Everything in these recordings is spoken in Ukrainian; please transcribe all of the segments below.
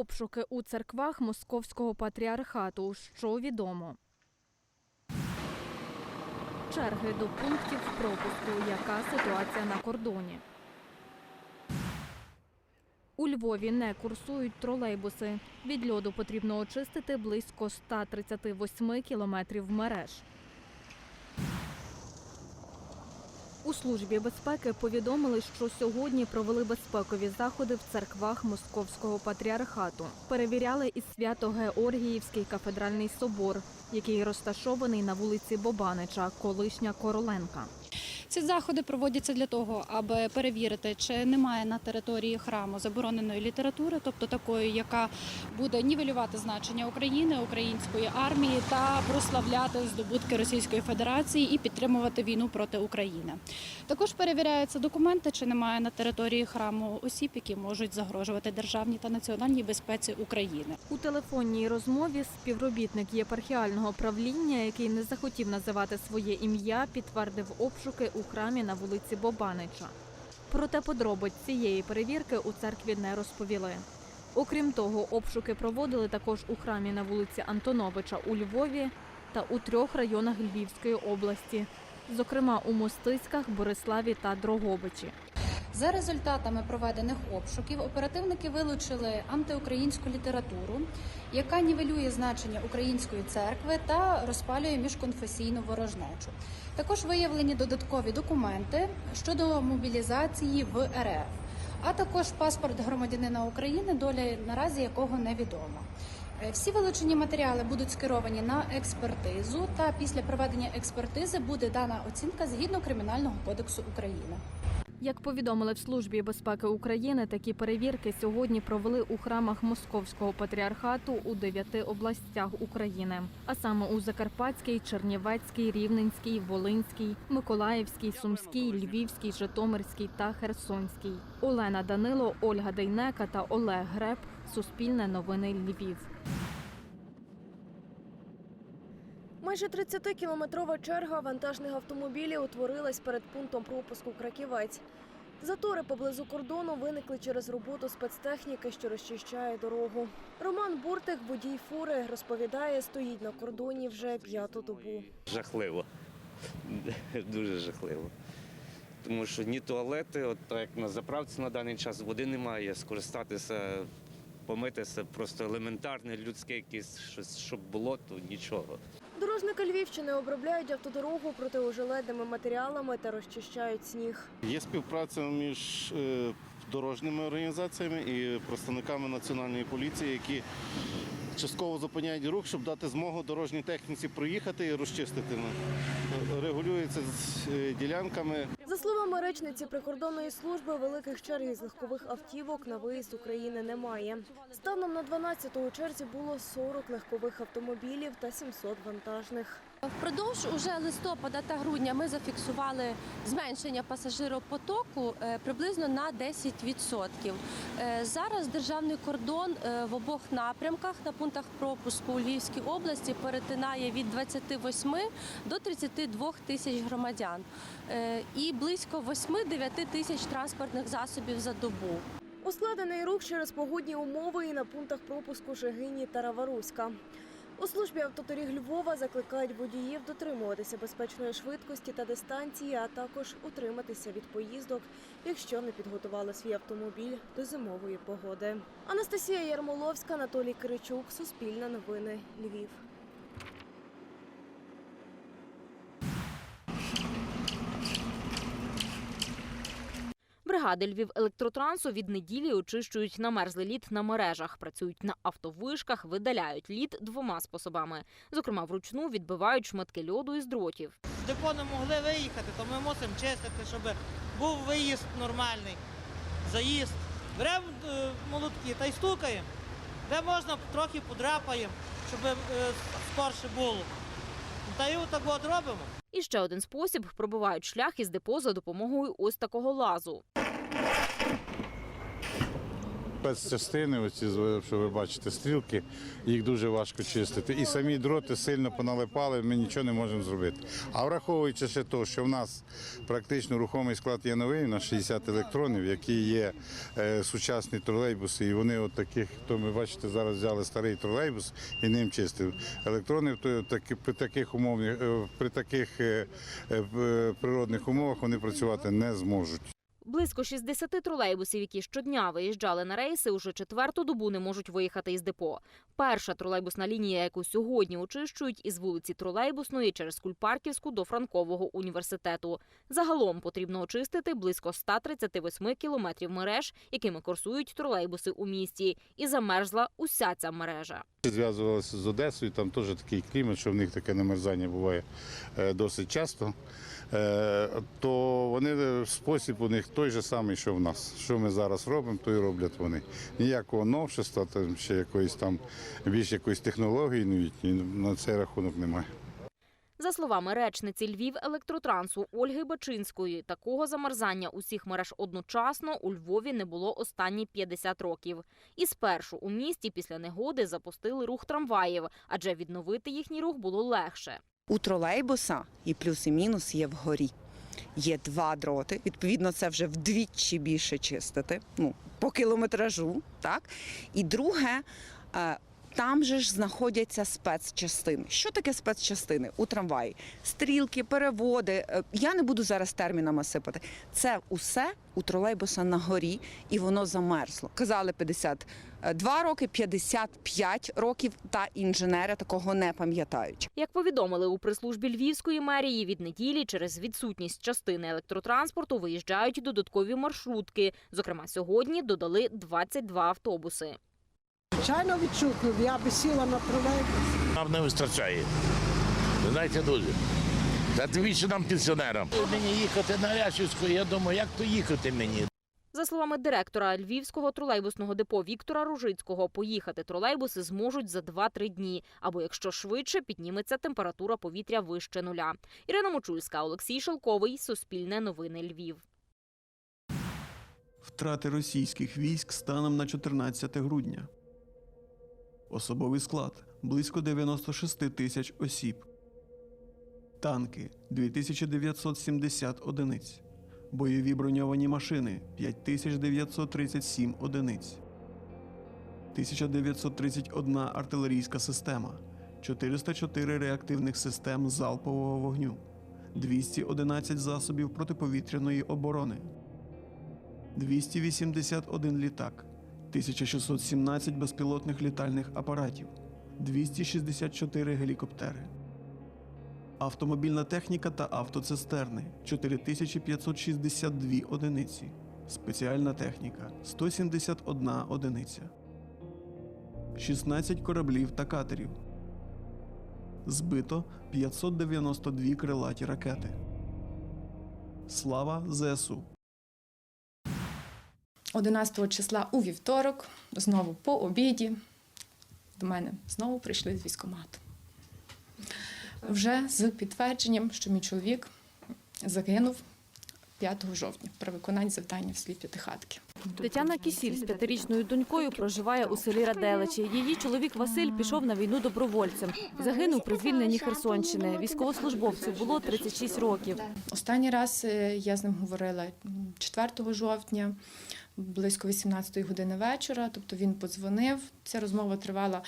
Обшуки у церквах Московського патріархату. Що відомо? Черги до пунктів пропуску. Яка ситуація на кордоні? У Львові не курсують тролейбуси. Від льоду потрібно очистити близько 138 кілометрів мереж. У службі безпеки повідомили, що сьогодні провели безпекові заходи в церквах Московського патріархату. Перевіряли і Свято-Георгіївський кафедральний собор, який розташований на вулиці Бобанича, колишня Короленка. Ці заходи проводяться для того, аби перевірити, чи немає на території храму забороненої літератури, тобто такої, яка буде нівелювати значення України, української армії та прославляти здобутки Російської Федерації і підтримувати війну проти України. Також перевіряються документи, чи немає на території храму осіб, які можуть загрожувати державній та національній безпеці України. У телефонній розмові співробітник єпархіального правління, який не захотів називати своє ім'я, підтвердив обшуки у храмі на вулиці Бобанича. Проте подробиць цієї перевірки у церкві не розповіли. Окрім того, обшуки проводили також у храмі на вулиці Антоновича у Львові та у трьох районах Львівської області, зокрема у Мостиськах, Бориславі та Дрогобичі. За результатами проведених обшуків оперативники вилучили антиукраїнську літературу, яка нівелює значення української церкви та розпалює міжконфесійну ворожнечу. Також виявлені додаткові документи щодо мобілізації в РФ, а також паспорт громадянина України, доля наразі якого невідома. Е, Всі вилучені матеріали будуть скеровані на експертизу, та після проведення експертизи буде дана оцінка згідно Кримінального кодексу України. Як повідомили в службі безпеки України, такі перевірки сьогодні провели у храмах Московського патріархату у дев'яти областях України, а саме у Закарпатській, Чернівецькій, Рівненській, Волинській, Миколаївській, Сумській, Львівській, Житомирській та Херсонській. Олена Данило, Ольга Дейнека та Олег Греб. Суспільне новини Львів. Майже 30-кілометрова черга вантажних автомобілів утворилась перед пунктом пропуску Краківець. Затори поблизу кордону виникли через роботу спецтехніки, що розчищає дорогу. Роман Буртик, водій фури, розповідає, стоїть на кордоні вже п'яту добу. Жахливо. Дуже жахливо. Тому що ні туалети, от так як на заправці на даний час води немає, скористатися, помитися просто елементарне, людське якесь щось, щоб було, то нічого. Дорожники Львівщини обробляють автодорогу протиожеледними матеріалами та розчищають сніг. Є співпраця між е, дорожніми організаціями і представниками національної поліції, які частково зупиняють рух, щоб дати змогу дорожній техніці проїхати і розчистити. Ну, Регулюється з е, ділянками. За словами речниці прикордонної служби, великих черг із легкових автівок на виїзд України немає. Станом на 12-ту у черзі було 40 легкових автомобілів та 700 вантажних. Впродовж уже листопада та грудня ми зафіксували зменшення пасажиропотоку е, приблизно на 10%. Е, Зараз державний кордон е, в обох напрямках на пунктах пропуску у Львівській області перетинає від 28 до 32 тисяч громадян і близько 8-9 тисяч транспортних засобів за добу. Ускладений рух через погодні умови і на пунктах пропуску Жигині та Раваруська. У службі автодоріг Львова закликають водіїв дотримуватися безпечної швидкості та дистанції, а також утриматися від поїздок, якщо не підготували свій автомобіль до зимової погоди. Анастасія Ярмоловська, Анатолій Киричук, Суспільне новини, Львів. Бригади Львів електротрансу від неділі очищують намерзлий лід на мережах, працюють на автовишках, видаляють лід двома способами. Зокрема, вручну відбивають шматки льоду із дротів. З депо не могли виїхати, то ми мусимо чистити, щоб був виїзд нормальний, заїзд. Беремо е, молотки та й стукаємо. Де можна, трохи подряпаємо, щоб е, скорше було. Та й отак от робимо. І ще один спосіб пробивають шлях із депо за допомогою ось такого лазу. Спецчастини, оці, що ви бачите, стрілки, їх дуже важко чистити. І самі дроти сильно поналипали, ми нічого не можемо зробити. А враховуючи ще те, що в нас практично рухомий склад є новий, на 60 електронів, які є е, сучасні тролейбуси, і вони от таких, то ми бачите, зараз взяли старий тролейбус і ним чистив. Електрони то, таки, при таких умовних, е, при таких е, природних умовах вони працювати не зможуть. Близько 60 тролейбусів, які щодня виїжджали на рейси, уже четверту добу не можуть виїхати із депо. Перша тролейбусна лінія, яку сьогодні очищують із вулиці Тролейбусної через Кульпарківську до Франкового університету. Загалом потрібно очистити близько 138 кілометрів мереж, якими курсують тролейбуси у місті, і замерзла уся ця мережа. Зв'язувалися з Одесою, там теж такий клімат, що в них таке намерзання буває е, досить часто. Е, То вони е, спосіб у них той же самий, що в нас. Що ми зараз робимо, то і роблять вони. Ніякого новшества, там ще якоїсь там більш якоїсь технології новітньої на цей рахунок немає. За словами речниці Львів електротрансу Ольги Бачинської, такого замерзання усіх мереж одночасно у Львові не було останні 50 років. І спершу у місті після негоди запустили рух трамваїв, адже відновити їхній рух було легше. У тролейбуса і плюс і мінус є вгорі. Є два дроти, відповідно, це вже вдвічі більше чистити, ну, по кілометражу, так? І друге, е, там же ж знаходяться спецчастини. Що таке спецчастини у трамваї? Стрілки, переводи. е, Я не буду зараз термінами сипати. Це усе у тролейбуса на горі, і воно замерзло. Казали 52 роки, 55 років, та інженери такого не пам'ятають. Як повідомили у прес-службі Львівської мерії, від неділі через відсутність частини електротранспорту виїжджають додаткові маршрутки. Зокрема, сьогодні додали 22 автобуси. Звичайно відчутно, я би сіла на тролейбус. Нам не вистачає. Ви знаєте дуже. Та більше нам пенсіонерам. Мені їхати на Ряшівську, я думаю, як то їхати мені? За словами директора Львівського тролейбусного депо Віктора Ружицького, поїхати тролейбуси зможуть за 2-3 дні, або якщо швидше підніметься температура повітря вище нуля. Ірина Мочульська, Олексій Шелковий, Суспільне новини Львів. Втрати російських військ станом на 14 грудня. Особовий склад близько 96 тисяч осіб. Танки 2970 одиниць. Бойові броньовані машини 5937 одиниць. 1931 артилерійська система, 404 реактивних систем залпового вогню, 211 засобів протиповітряної оборони. 281 літак, 1617 безпілотних літальних апаратів, 264 гелікоптери. Автомобільна техніка та автоцистерни 4562 одиниці. Спеціальна техніка 171 одиниця. 16 кораблів та катерів. Збито 592 крилаті ракети. Слава ЗСУ! 11 числа у вівторок, знову по обіді, до мене знову прийшли з військкомату. Вже з підтвердженням, що мій чоловік загинув 5 жовтня при виконанні завдання в селі П'ятихатки. Тетяна Кісіль з п'ятирічною донькою проживає у селі Раделичі. Її чоловік Василь пішов на війну добровольцем. Загинув при звільненні Херсонщини. Військовослужбовцю було 36 років. Останній раз е, я з ним говорила 4 жовтня, близько 18 години вечора. Тобто він подзвонив. Ця розмова тривала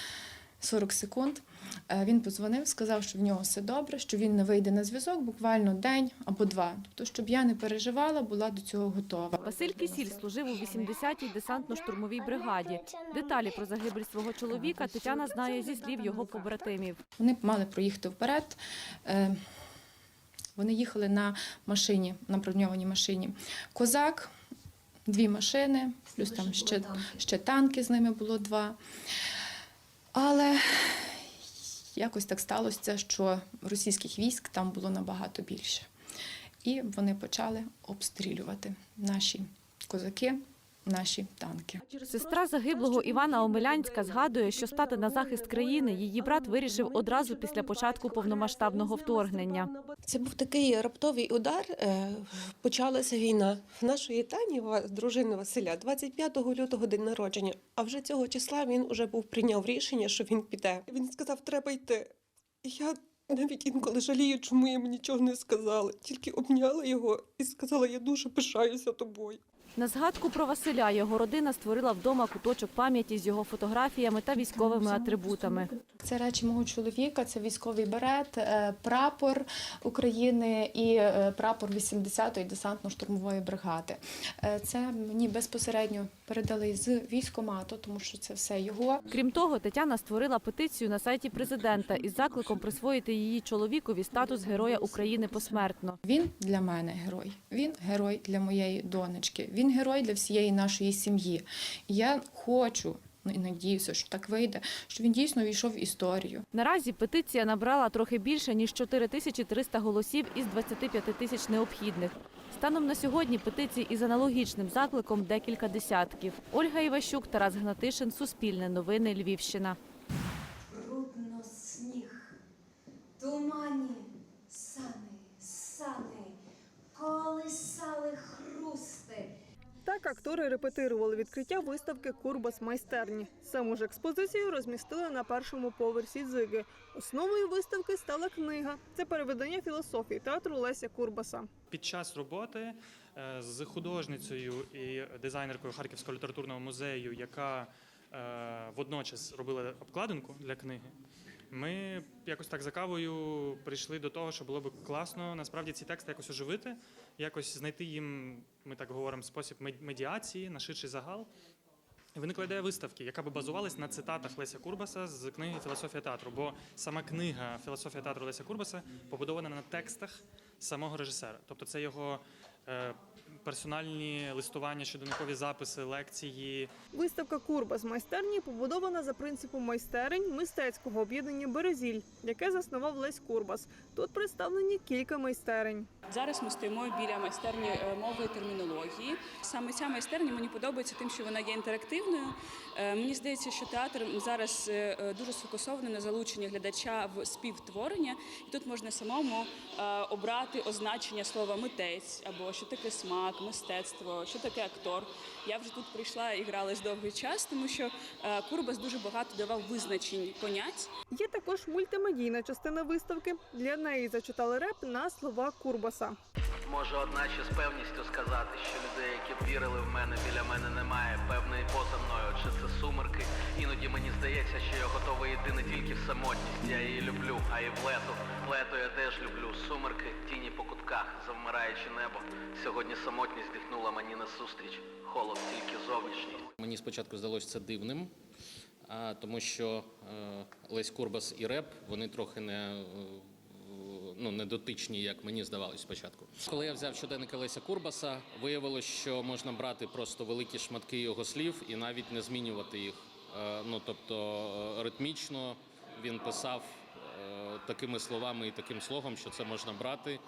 40 секунд. Е, Він подзвонив, сказав, що в нього все добре, що він не вийде на зв'язок буквально день або два. Тобто, щоб я не переживала, була до цього готова. Василь Кісіль служив у 80-й десантно-штурмовій бригаді. Деталі про загибель свого чоловіка Тетяна знає зі слів його побратимів. Вони мали проїхати вперед. Е, Вони їхали на машині, на броньованій машині. Козак, дві машини, плюс там ще, ще танки з ними було два. Але якось так сталося, що російських військ там було набагато більше. І вони почали обстрілювати наші козаки, наші танки. Сестра загиблого Івана Омелянська згадує, що стати на захист країни її брат вирішив одразу після початку повномасштабного вторгнення. Це був такий раптовий удар. е, Почалася війна. В нашої Тані, дружини Василя, 25 лютого день народження. А вже цього числа він уже був прийняв рішення, що він піде. Він сказав, треба йти. І я навіть інколи жалію, чому йому нічого не сказали. Тільки обняла його і сказала, я дуже пишаюся тобою. На згадку про Василя його родина створила вдома куточок пам'яті з його фотографіями та військовими атрибутами. Це речі мого чоловіка, це військовий берет, е, прапор України і е, прапор 80-ї десантно-штурмової бригади. Е, Це мені безпосередньо передали з військомату, тому що це все його. Крім того, Тетяна створила петицію на сайті президента із закликом присвоїти її чоловікові статус Героя України посмертно. Він для мене герой. Він герой для моєї донечки. Він герой для всієї нашої сім'ї. Я хочу. Ну і надіюся, що так вийде, що він дійсно війшов в історію. Наразі петиція набрала трохи більше ніж 4300 голосів із 25 тисяч необхідних. Станом на сьогодні петицій із аналогічним закликом декілька десятків. Ольга Іващук, Тарас Гнатишин, Суспільне новини, Львівщина. Актори репетирували відкриття виставки Курбас майстерні. Саму ж експозицію розмістили на першому поверсі дзиги. Основою виставки стала книга. Це переведення філософії театру Леся Курбаса. Під час роботи е, з художницею і дизайнеркою Харківського літературного музею, яка е, водночас робила обкладинку для книги, ми якось так за кавою прийшли до того, що було б класно насправді ці тексти якось оживити, якось знайти їм, ми так говоримо, спосіб мед- медіації, наширший загал. І виникла ідея виставки, яка би базувалась на цитатах Леся Курбаса з книги Філософія театру. Бо сама книга Філософія театру Леся Курбаса побудована на текстах самого режисера. Тобто це його е, персональні листування, щоденникові записи, лекції, Виставка Курба з майстерні побудована за принципом майстерень мистецького об'єднання Березіль, яке заснував Лесь Курбас. Тут представлені кілька майстерень. Зараз ми стоїмо біля майстерні е, мови і термінології. Саме ця майстерня мені подобається тим, що вона є інтерактивною. Е, Мені здається, що театр зараз е, дуже сфокусований на залученні глядача в співтворення, і тут можна самому обрати означення слова митець або що таке смак, мистецтво, що таке актор. Я вже тут прийшла і гралась довгий час, тому що Курбас дуже багато давав визначень понять. Є також мультимедійна частина виставки. Для неї зачитали реп на слова Курбаса. Можу одначе з певністю сказати, що людей, які б вірили в мене, біля мене немає. Певно, і поза мною, чи це сумерки. Іноді мені здається, що я готовий йти не тільки в самотність, я її люблю, а й в лето. Лето я теж люблю. Сумерки, тіні по кутках, завмираючи небо. Сьогодні самотність дихнула мені назустріч. Холод тільки зовнішній. Мені спочатку здалося це дивним, а, тому що е, Лесь Курбас і реп вони трохи не. Ну, не дотичні, як мені здавалось спочатку. Коли я взяв щоденники Леся Курбаса, виявилось, що можна брати просто великі шматки його слів і навіть не змінювати їх. Е, Ну тобто е, ритмічно він писав е, такими словами і таким слогом, що це можна брати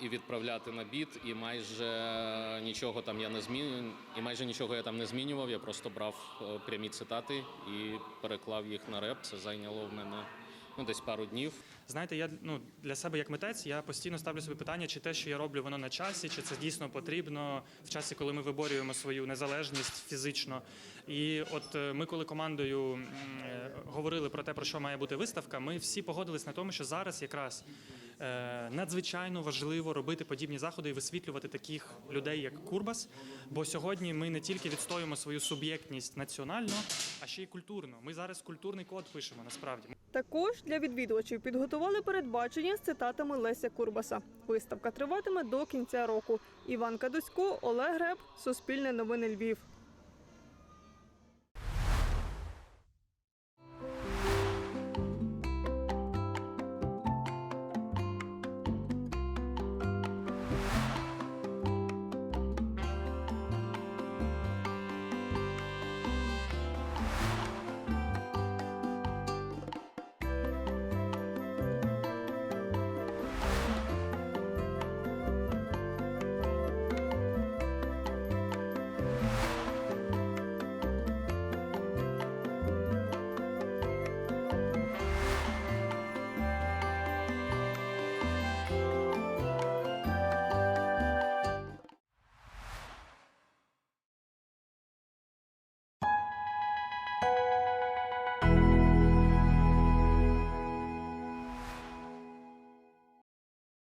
і відправляти на біт, і майже нічого там я не зміню, і майже нічого я там не змінював. Я просто брав прямі цитати і переклав їх на реп. Це зайняло в мене ну десь пару днів. Знаєте, я ну для себе як митець, я постійно ставлю собі питання, чи те, що я роблю, воно на часі, чи це дійсно потрібно в часі, коли ми виборюємо свою незалежність фізично. І от е, ми, коли командою е, говорили про те, про що має бути виставка, ми всі погодились на тому, що зараз якраз е, надзвичайно важливо робити подібні заходи і висвітлювати таких людей, як Курбас. Бо сьогодні ми не тільки відстоюємо свою суб'єктність національно, а ще й культурно. Ми зараз культурний код пишемо насправді. Також для відвідувачів підготували передбачення з цитатами Леся Курбаса. Виставка триватиме до кінця року. Іван Кадусько, Олег Греб, Суспільне новини Львів.